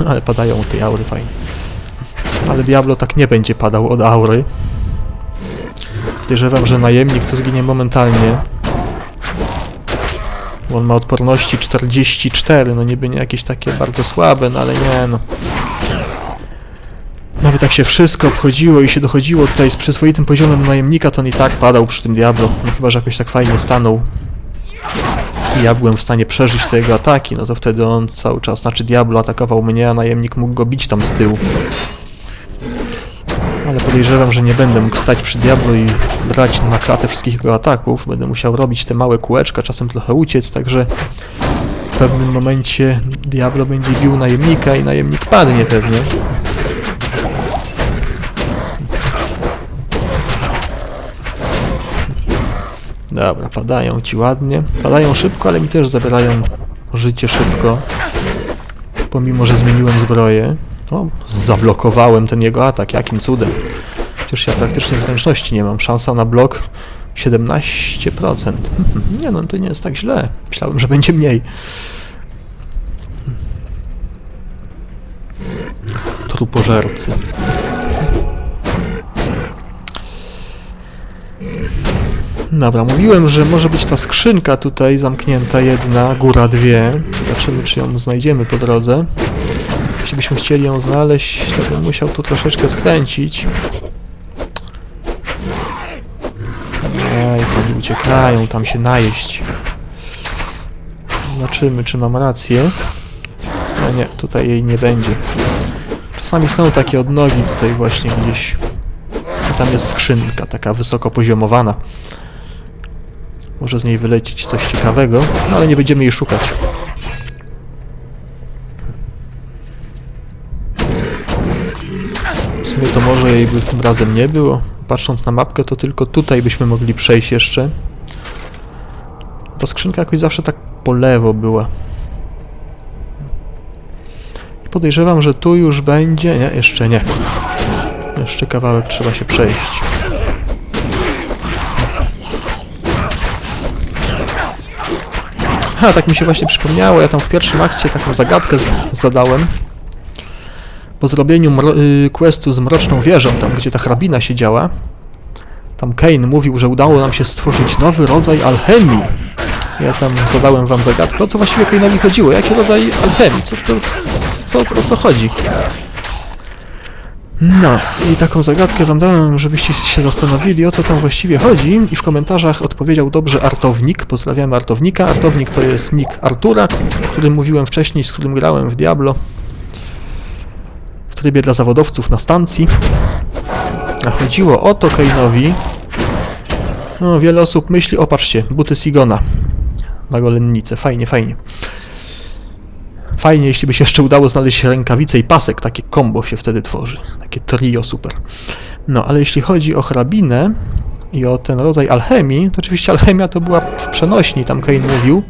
Ale padają od tej aury fajnie. Ale Diablo tak nie będzie padał od aury. Podejrzewam, że najemnik to zginie momentalnie. Bo on ma odporności 44, no niby nie jakieś takie bardzo słabe, no ale nie no. Nawet jak się wszystko obchodziło i się dochodziło tutaj z przyzwoitym poziomem najemnika, to on i tak padał przy tym Diablo. No chyba, że jakoś tak fajnie stanął. I ja byłem w stanie przeżyć te jego ataki, no to wtedy on cały czas, znaczy Diablo atakował mnie, a najemnik mógł go bić tam z tyłu. Ale podejrzewam, że nie będę mógł stać przy Diablo i brać na klatę wszystkich jego ataków. Będę musiał robić te małe kółeczka, czasem trochę uciec, także w pewnym momencie Diablo będzie bił najemnika i najemnik padnie pewnie. Dobra, padają ci ładnie. Padają szybko, ale mi też zabierają życie szybko. Pomimo, że zmieniłem zbroję. O, zablokowałem ten jego atak, jakim cudem. Przecież ja praktycznie zręczności nie mam. Szansa na blok 17%. Nie no, to nie jest tak źle. Myślałem, że będzie mniej. Trupożercy. Dobra, mówiłem, że może być ta skrzynka tutaj zamknięta jedna, góra dwie. Zobaczymy, czy ją znajdziemy po drodze. Jeśli byśmy chcieli ją znaleźć, to bym musiał tu troszeczkę skręcić. Ej, oni uciekają, tam się najeść. Zobaczymy, czy mam rację. No nie, tutaj jej nie będzie. Czasami są takie odnogi tutaj właśnie gdzieś. Tam jest skrzynka, taka wysoko poziomowana. Może z niej wylecieć coś ciekawego, no ale nie będziemy jej szukać. W sumie to może jej by tym razem nie było. Patrząc na mapkę, to tylko tutaj byśmy mogli przejść jeszcze. Bo skrzynka jakoś zawsze tak po lewo była. I podejrzewam, że tu już będzie... Nie, jeszcze nie. Jeszcze kawałek trzeba się przejść. Ha, tak mi się właśnie przypomniało, ja tam w pierwszym akcie taką zagadkę zadałem. Po zrobieniu y, questu z Mroczną Wieżą, tam gdzie ta hrabina siedziała, tam Kane mówił, że udało nam się stworzyć nowy rodzaj alchemii. Ja tam zadałem wam zagadkę, o co właściwie Kane'owi chodziło, jaki rodzaj alchemii, co, to, co, co, o co chodzi. No, i taką zagadkę wam dałem, żebyście się zastanowili, o co tam właściwie chodzi. I w komentarzach odpowiedział dobrze Artownik. Pozdrawiamy Artownika. Artownik to jest nick Artura, o którym mówiłem wcześniej, z którym grałem w Diablo. W trybie dla zawodowców na stacji. A chodziło o to Kainowi. No, wiele osób myśli, o patrzcie, buty Sigona na golennicę. Fajnie, fajnie. Fajnie, jeśli by się jeszcze udało znaleźć rękawice i pasek, takie combo się wtedy tworzy. Takie trio super. No, ale jeśli chodzi o hrabinę i o ten rodzaj alchemii, to oczywiście alchemia to była w przenośni, tam Kane mówił.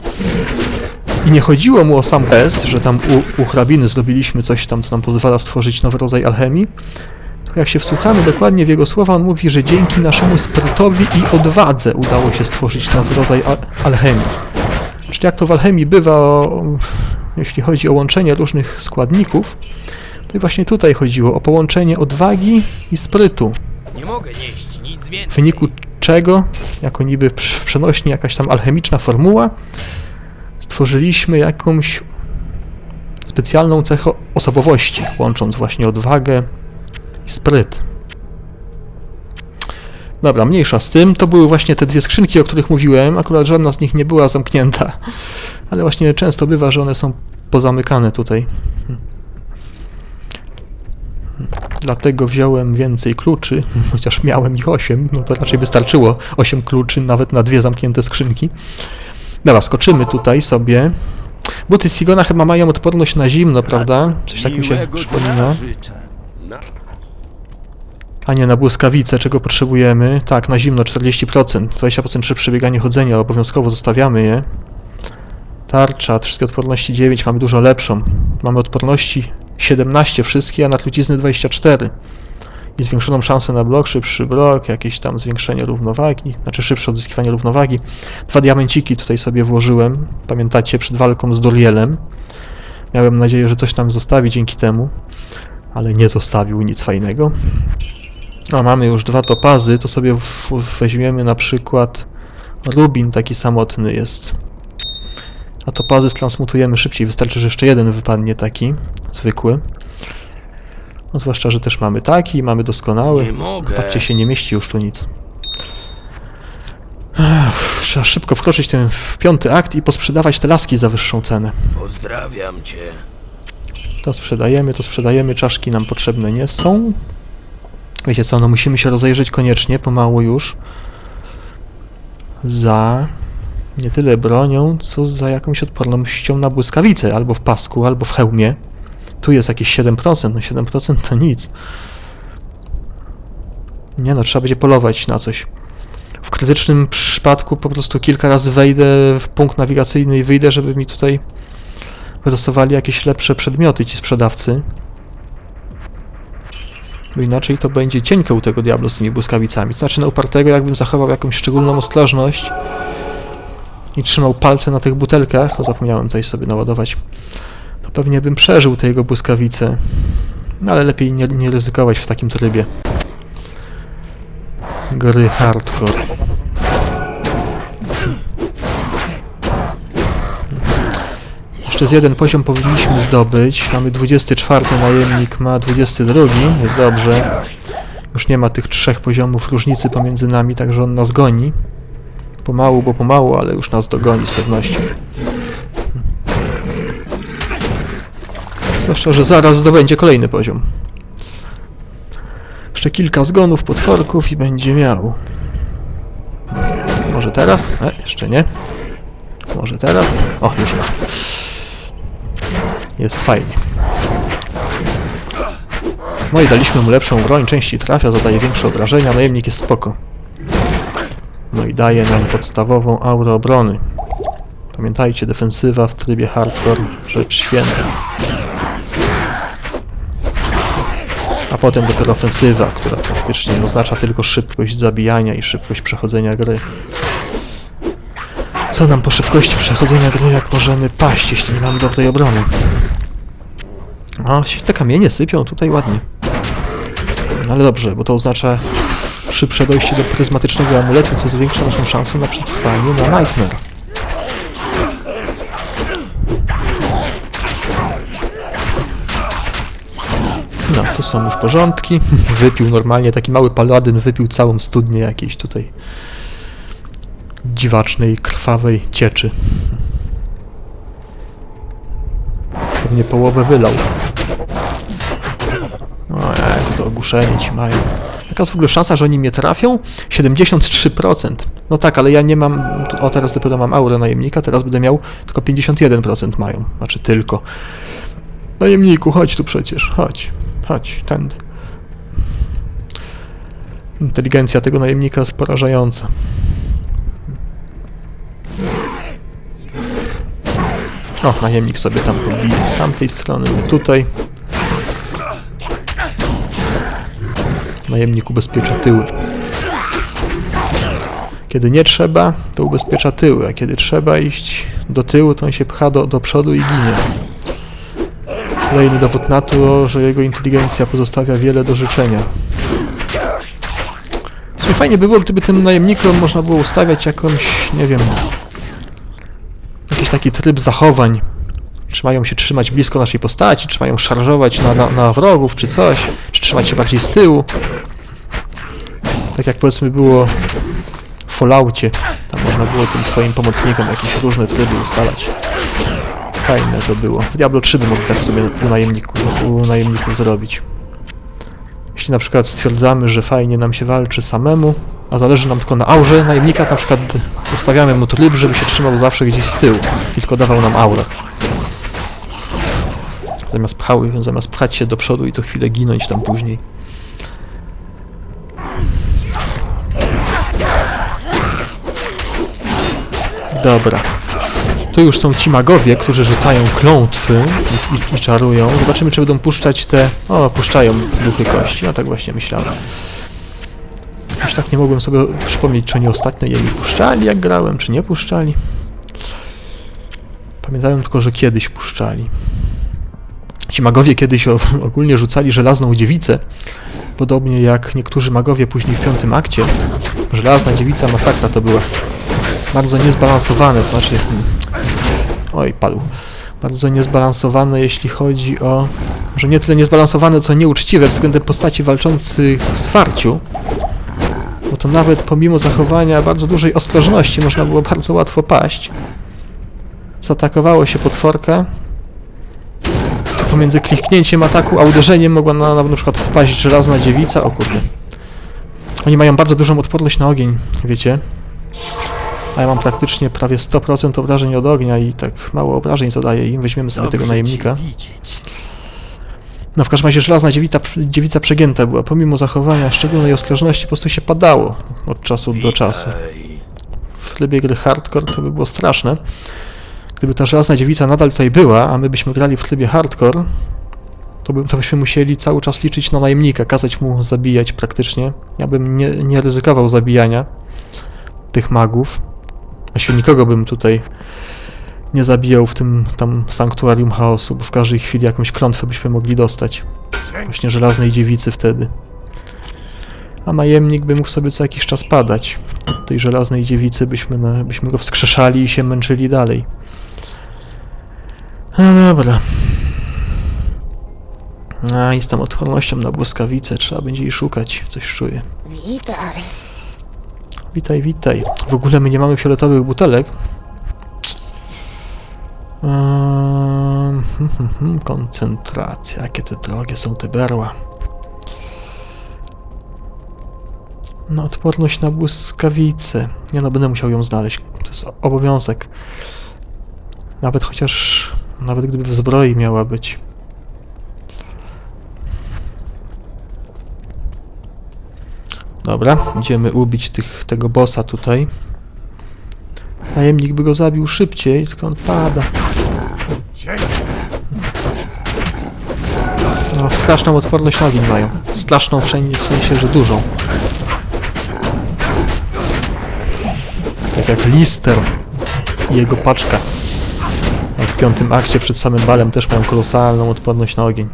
I nie chodziło mu o sam test, że tam u, u hrabiny zrobiliśmy coś tam, co nam pozwala stworzyć nowy rodzaj alchemii. Tylko jak się wsłuchamy dokładnie w jego słowa, on mówi, że dzięki naszemu sprytowi i odwadze udało się stworzyć nowy rodzaj al alchemii. Czyli jak to w alchemii bywa, o, jeśli chodzi o łączenie różnych składników, to właśnie tutaj chodziło o połączenie odwagi i sprytu, w wyniku czego, jako niby w przenośni jakaś tam alchemiczna formuła, stworzyliśmy jakąś specjalną cechę osobowości, łącząc właśnie odwagę i spryt. Dobra, mniejsza z tym. To były właśnie te dwie skrzynki, o których mówiłem. Akurat żadna z nich nie była zamknięta. Ale właśnie często bywa, że one są pozamykane tutaj. Dlatego wziąłem więcej kluczy, chociaż miałem ich 8, no to raczej wystarczyło 8 kluczy nawet na dwie zamknięte skrzynki. Dobra, skoczymy tutaj sobie. Buty Sigona chyba mają odporność na zimno, prawda? Coś tak mi się przypomina. życzę. A nie na błyskawice, czego potrzebujemy? Tak, na zimno 40%, 20% przy przebieganiu chodzenia, obowiązkowo zostawiamy je. Tarcza, wszystkie odporności 9, mamy dużo lepszą. Mamy odporności 17 wszystkie, a na trucizny 24. I zwiększoną szansę na blok, szybszy blok, jakieś tam zwiększenie równowagi, znaczy szybsze odzyskiwanie równowagi. Dwa diamenciki tutaj sobie włożyłem, pamiętacie, przed walką z Dorielem. Miałem nadzieję, że coś tam zostawi dzięki temu, ale nie zostawił nic fajnego. A mamy już dwa topazy, to sobie weźmiemy na przykład rubin taki samotny jest. A topazy transmutujemy szybciej, wystarczy, że jeszcze jeden wypadnie taki, zwykły. No, zwłaszcza, że też mamy taki, i mamy doskonały. Nie mogę. Patrzcie, się nie mieści już tu nic. Ech, trzeba szybko wkroczyć ten w piąty akt i posprzedawać te laski za wyższą cenę. Pozdrawiam cię. To sprzedajemy, to sprzedajemy, czaszki nam potrzebne nie są. Wiecie co, no musimy się rozejrzeć koniecznie, pomału już. Za nie tyle bronią, co za jakąś odpornością na błyskawice, albo w pasku, albo w hełmie. Tu jest jakieś 7%, no 7% to nic. Nie no, trzeba będzie polować na coś. W krytycznym przypadku po prostu kilka razy wejdę w punkt nawigacyjny i wyjdę, żeby mi tutaj wylosowali jakieś lepsze przedmioty ci sprzedawcy. Bo inaczej to będzie cienko u tego Diablo z tymi błyskawicami. Znaczy na upartego jakbym zachował jakąś szczególną ostrożność i trzymał palce na tych butelkach, o zapomniałem tutaj sobie naładować, to pewnie bym przeżył te jego błyskawice. No ale lepiej nie, nie ryzykować w takim trybie. Gry hardcore. Jeszcze z jeden poziom powinniśmy zdobyć. Mamy 24 najemnik, ma 22, jest dobrze. Już nie ma tych trzech poziomów różnicy pomiędzy nami, także on nas goni. Pomału, bo pomału, ale już nas dogoni z pewnością. Zwłaszcza, że zaraz zdobędzie kolejny poziom. Jeszcze kilka zgonów, potworków i będzie miał. Może teraz? E, jeszcze nie. Może teraz? O, już ma. Jest fajnie. No i daliśmy mu lepszą broń, częściej trafia, zadaje większe obrażenia, najemnik jest spoko. No i daje nam podstawową aurę obrony. Pamiętajcie, defensywa w trybie hardcore, rzecz święta. A potem dopiero ofensywa, która faktycznie oznacza tylko szybkość zabijania i szybkość przechodzenia gry. Co nam po szybkości przechodzenia gry, jak możemy paść, jeśli nie mamy dobrej obrony? A, się te kamienie sypią tutaj ładnie. No ale dobrze, bo to oznacza szybsze dojście do pryzmatycznego amuletu, co zwiększa naszą szansę na przetrwanie na Nightmare. No, tu są już porządki. Wypił normalnie, taki mały paladyn wypił całą studnię jakiejś tutaj dziwacznej, krwawej cieczy. Pewnie połowę wylał. O, jak to ogłuszenie ci mają. Jaka jest w ogóle szansa, że oni mnie trafią? 73%. No tak, ale ja nie mam... O, teraz dopiero mam aurę najemnika, teraz będę miał tylko 51% mają. Znaczy tylko. Najemniku, chodź tu przecież, chodź. Chodź, tędy. Inteligencja tego najemnika jest porażająca. O, najemnik sobie tam podbije z tamtej strony, tutaj. Najemnik ubezpiecza tyły. Kiedy nie trzeba, to ubezpiecza tyły, a kiedy trzeba iść do tyłu, to on się pcha do, do przodu i ginie. Kolejny dowód na to, że jego inteligencja pozostawia wiele do życzenia. W sumie fajnie by było, gdyby tym najemnikom można było ustawiać jakąś, nie wiem, jakiś taki tryb zachowań. Czy mają się trzymać blisko naszej postaci, czy mają szarżować na, na, na wrogów, czy coś, czy trzymać się bardziej z tyłu. Tak jak powiedzmy było w Falloutie, tam można było tym swoim pomocnikom jakieś różne tryby ustalać. Fajne to było. Diablo 3 by mogli tak sobie u najemniku, u najemników zrobić. Jeśli na przykład stwierdzamy, że fajnie nam się walczy samemu, a zależy nam tylko na aurze najemnika, na przykład ustawiamy mu tryb, żeby się trzymał zawsze gdzieś z tyłu i tylko dawał nam aurę. Zamiast, zamiast pchać się do przodu i co chwilę ginąć tam później. Dobra. Tu już są ci magowie, którzy rzucają klątwy i, i, i czarują. Zobaczymy, czy będą puszczać te... O, puszczają duchy kości. No tak właśnie myślałem. Już tak nie mogłem sobie przypomnieć, czy oni ostatnio je mi puszczali, jak grałem, czy nie puszczali. Pamiętałem tylko, że kiedyś puszczali. Ci magowie kiedyś ogólnie rzucali żelazną dziewicę, podobnie jak niektórzy magowie później w piątym akcie. Żelazna dziewica masakra to była. Bardzo niezbalansowane, to znaczy... hmm, Oj, padł. Bardzo niezbalansowane, jeśli chodzi o... Że nie tyle niezbalansowane, co nieuczciwe względem postaci walczących w zwarciu. To nawet pomimo zachowania bardzo dużej ostrożności można było bardzo łatwo paść. Zaatakowało się potworkę. Pomiędzy kliknięciem ataku a uderzeniem mogła na, na, na przykład wpaść żelazna dziewica. O kurde. Oni mają bardzo dużą odporność na ogień, wiecie? A ja mam praktycznie prawie 100% obrażeń od ognia i tak mało obrażeń zadaję im. Weźmiemy sobie tego najemnika. No w każdym razie żelazna dziewica, dziewica przegięta była. Pomimo zachowania szczególnej ostrożności po prostu się padało od czasu do czasu. W trybie gry hardcore to by było straszne. Gdyby ta żelazna dziewica nadal tutaj była, a my byśmy grali w trybie hardcore, to, by, to byśmy musieli cały czas liczyć na najemnika, kazać mu zabijać praktycznie. Ja bym nie, nie ryzykował zabijania tych magów. Właściwie nikogo bym tutaj nie zabijał w tym tam sanktuarium chaosu, bo w każdej chwili jakąś klątwę byśmy mogli dostać. Właśnie żelaznej dziewicy wtedy. A najemnik by mógł sobie co jakiś czas padać. Od tej żelaznej dziewicy byśmy, na, byśmy go wskrzeszali i się męczyli dalej. No dobra. A i z tą odpornością na błyskawice trzeba będzie jej szukać, coś czuję. Witaj. Witaj, witaj. W ogóle my nie mamy fioletowych butelek. Hmm, koncentracja. Jakie te drogie są te berła. No, odporność na błyskawice. Nie no, będę musiał ją znaleźć. To jest obowiązek. Nawet chociaż... Nawet gdyby w zbroi miała być. Dobra, idziemy ubić tych, tego bossa tutaj. Najemnik by go zabił szybciej, tylko on pada. No, straszną odporność na ogień mają. Straszną wszędzie, w sensie, że dużą. Tak jak Lister i jego paczka. Jak w piątym akcie przed samym balem też mają kolosalną odporność na ogień.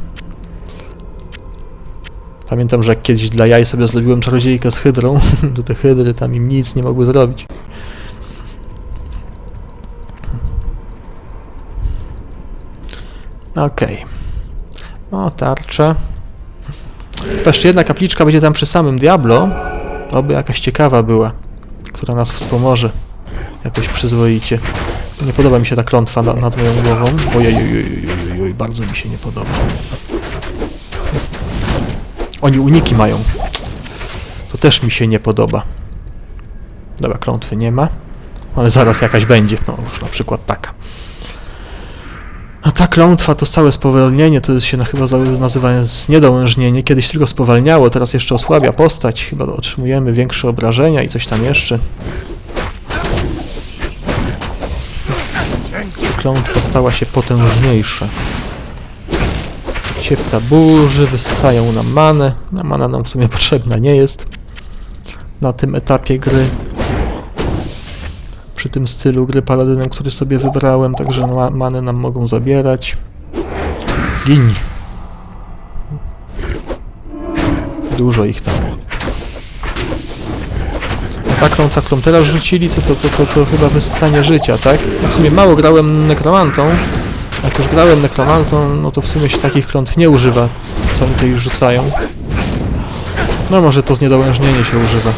Pamiętam, że jak kiedyś dla jaj sobie zrobiłem czarodziejkę z hydrą, to te hydry tam im nic nie mogły zrobić. Okej. O, tarcza. Chyba jeszcze jedna kapliczka będzie tam przy samym Diablo. Oby jakaś ciekawa była, która nas wspomoże jakoś przyzwoicie. Nie podoba mi się ta klątwa na, nad moją głową. Ojej, bardzo mi się nie podoba. Oni uniki mają. To też mi się nie podoba. Dobra, klątwy nie ma. Ale zaraz jakaś będzie. No, już na przykład taka. Ta klątwa to całe spowolnienie, to jest się na, chyba nazywa zniedołężnienie. Kiedyś tylko spowalniało, teraz jeszcze osłabia postać. Chyba otrzymujemy większe obrażenia i coś tam jeszcze. Klątwa stała się potężniejsza. Siewca burzy, wysysają nam manę. A mana nam w sumie potrzebna nie jest na tym etapie gry. Przy tym stylu gry paladynem, który sobie wybrałem, także ma many nam mogą zabierać. Gin. Dużo ich tam. Taką, taką teraz rzucili, co to, to, to, to chyba wysysanie życia, tak? Ja w sumie mało grałem nekromantą, jak już grałem nekromantą, no to w sumie się takich klątw nie używa, co oni tutaj rzucają. No może to zniedołężnienie się używa.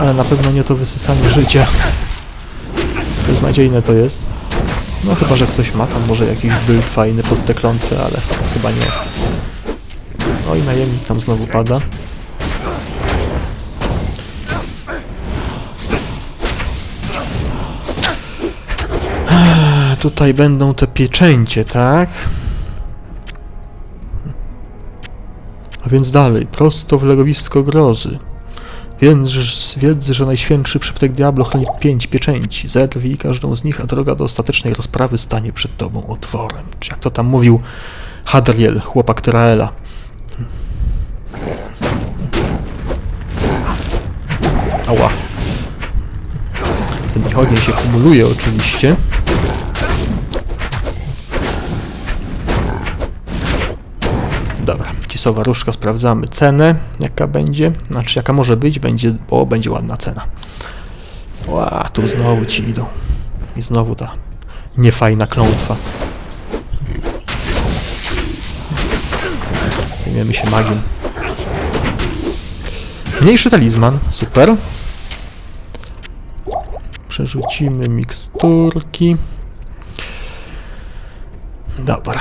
Ale na pewno nie to wysysanie życia. Beznadziejne to jest. No chyba, że ktoś ma tam może jakiś build fajny pod te klątwy, ale chyba nie. Oj, najemnik tam znowu pada. Tutaj będą te pieczęcie, tak? A więc dalej, prosto w legowisko grozy. Więc wiedz, że najświętszy przyptek Diablo chroni pięć pieczęci. Zerwij każdą z nich, a droga do ostatecznej rozprawy stanie przed tobą otworem. Czy jak to tam mówił Hadriel, chłopak Traela. Ała. Ten ich ogień się kumuluje oczywiście. Grafisowa różdżka, sprawdzamy cenę, jaka będzie, znaczy jaka może być, będzie, o, będzie ładna cena. Ła, tu znowu ci idą. I znowu ta niefajna klątwa. Zajmiemy się magią. Mniejszy talizman, super. Przerzucimy miksturki. Dobra.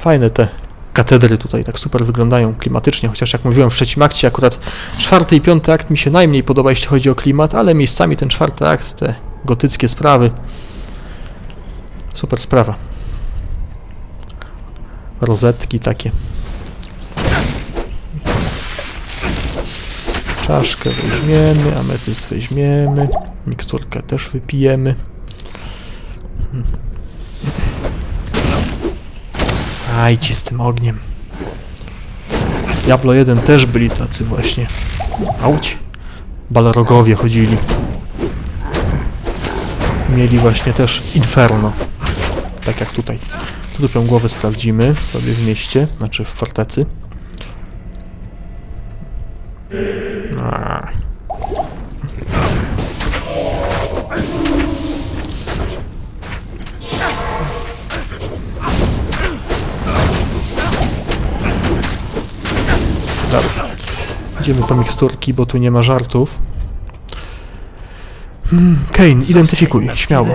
Fajne te katedry tutaj tak super wyglądają klimatycznie, chociaż jak mówiłem w trzecim akcie, akurat czwarty i piąty akt mi się najmniej podoba, jeśli chodzi o klimat, ale miejscami ten czwarty akt, te gotyckie sprawy, super sprawa. Rozetki takie. Czaszkę weźmiemy, ametyst weźmiemy, miksturkę też wypijemy. Aj, ci z tym ogniem. Diablo 1 też byli tacy właśnie. Auć. Balrogowie chodzili. Mieli właśnie też Inferno. Tak jak tutaj. Tu dupią głowę sprawdzimy sobie w mieście, znaczy w fortecy. Idziemy po miksturki, bo tu nie ma żartów. Hmm, Kane, identyfikuj, śmiało.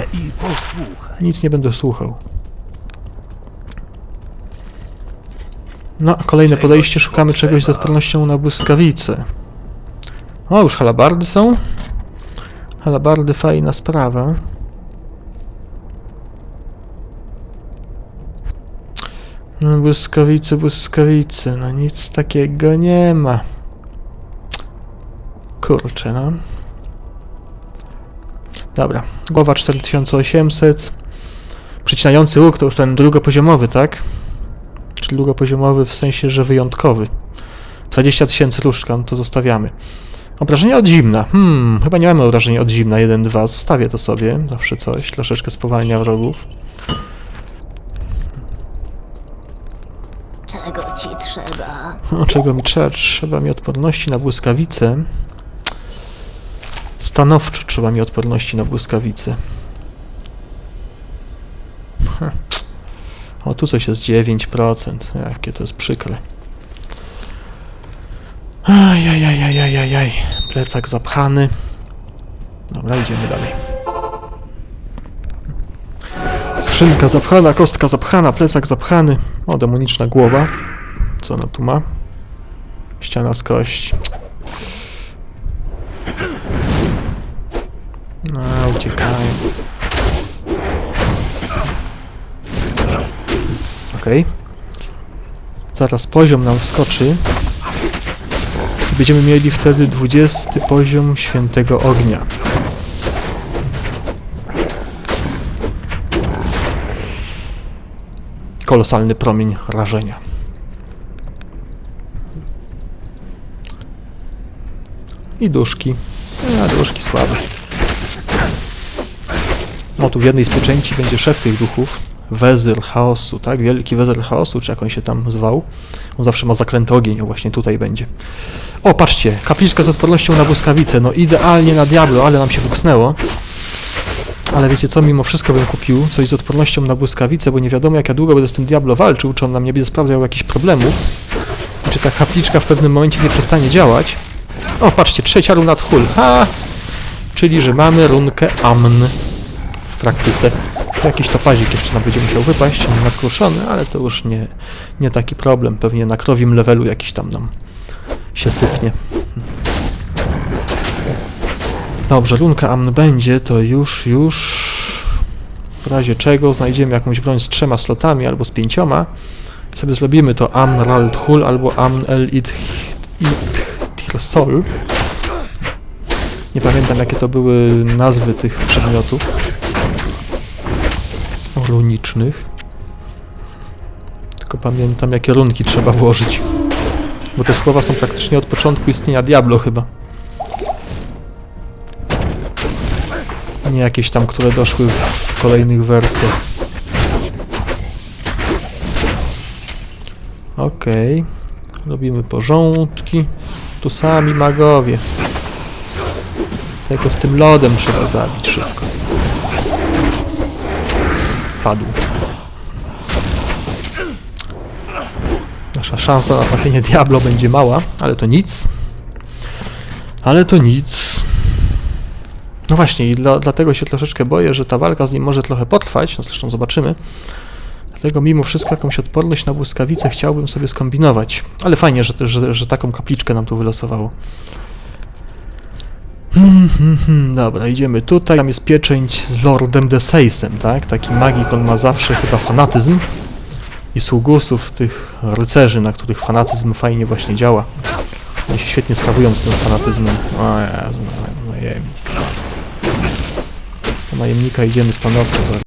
Nic nie będę słuchał. No, kolejne podejście, szukamy czegoś z odpornością na błyskawice. O, już halabardy są. Halabardy, fajna sprawa. No, błyskawice, błyskawice, no nic takiego nie ma. Kurczę, no. Dobra, głowa 4800. Przycinający łuk to już ten drugopoziomowy, tak? Czyli drugopoziomowy w sensie, że wyjątkowy. 20 tysięcy różdżka, no to zostawiamy. Obrażenia od zimna. Hmm, chyba nie mamy obrażenia od zimna 1-2. Zostawię to sobie, zawsze coś. Troszeczkę spowalnia wrogów. Czego ci trzeba? O czego mi trzeba? Trzeba mi odporności na błyskawice. Stanowczo trzeba mi odporności na błyskawice. Hm. O, tu coś jest 9%. Jakie to jest przykre. Ajajajajajajaj. Plecak zapchany. Dobra, idziemy dalej. Skrzynka zapchana, kostka zapchana, plecak zapchany. O, demoniczna głowa. Co ona tu ma? Ściana z kości. No, uciekają. Okej. Zaraz poziom nam wskoczy. Będziemy mieli wtedy 20 poziom świętego ognia. Kolosalny promień rażenia. I duszki. A, duszki słabe. No tu w jednej z pieczęci będzie szef tych duchów. Wezyr chaosu, tak? Wielki wezyr chaosu, czy jak on się tam zwał. On zawsze ma zaklęty ogień, o właśnie tutaj będzie. O, patrzcie, kapliczka z odpornością na błyskawice. No idealnie na Diablo, ale nam się fuksnęło. Ale wiecie co, mimo wszystko bym kupił coś z odpornością na błyskawice, bo nie wiadomo jak ja długo będę z tym Diablo walczył, czy on nam nie będzie sprawiał jakichś problemów. Czy ta kapliczka w pewnym momencie nie przestanie działać. O, patrzcie, trzecia runa Tchul. Ha! Czyli, że mamy runkę Amn w praktyce. Jakiś topazik jeszcze nam będzie musiał wypaść, nakruszony, ale to już nie, nie taki problem. Pewnie na krowim levelu jakiś tam nam się sypnie. Dobrze, runka Amn będzie, to już, już w razie czego znajdziemy jakąś broń z trzema slotami albo z pięcioma i sobie zrobimy to Amn Ral Tchul albo Amn El Tirsol. Nie pamiętam jakie to były nazwy tych przedmiotów runicznych. Tylko pamiętam jakie runki trzeba włożyć. Bo te słowa są praktycznie od początku istnienia Diablo chyba. Nie jakieś tam, które doszły w kolejnych wersjach. Okej. Robimy porządki. Tu sami magowie. Tego z tym lodem trzeba zabić szybko. Padł. Nasza szansa na trafienie Diablo będzie mała, ale to nic. Ale to nic. No właśnie, i dla, dlatego się troszeczkę boję, że ta walka z nim może trochę potrwać, no zresztą zobaczymy. Dlatego mimo wszystko jakąś odporność na błyskawice chciałbym sobie skombinować. Ale fajnie, że, że, że taką kapliczkę nam tu wylosowało. Hmm, hmm, hmm, dobra, idziemy tutaj. Tam jest pieczęć z Lordem Deseisem, tak? Taki magik, on ma zawsze chyba fanatyzm. I sługusów tych rycerzy, na których fanatyzm fajnie właśnie działa. Oni się świetnie sprawują z tym fanatyzmem. O Jezu, no, najemnik. Do najemnika idziemy stanowczo zaraz.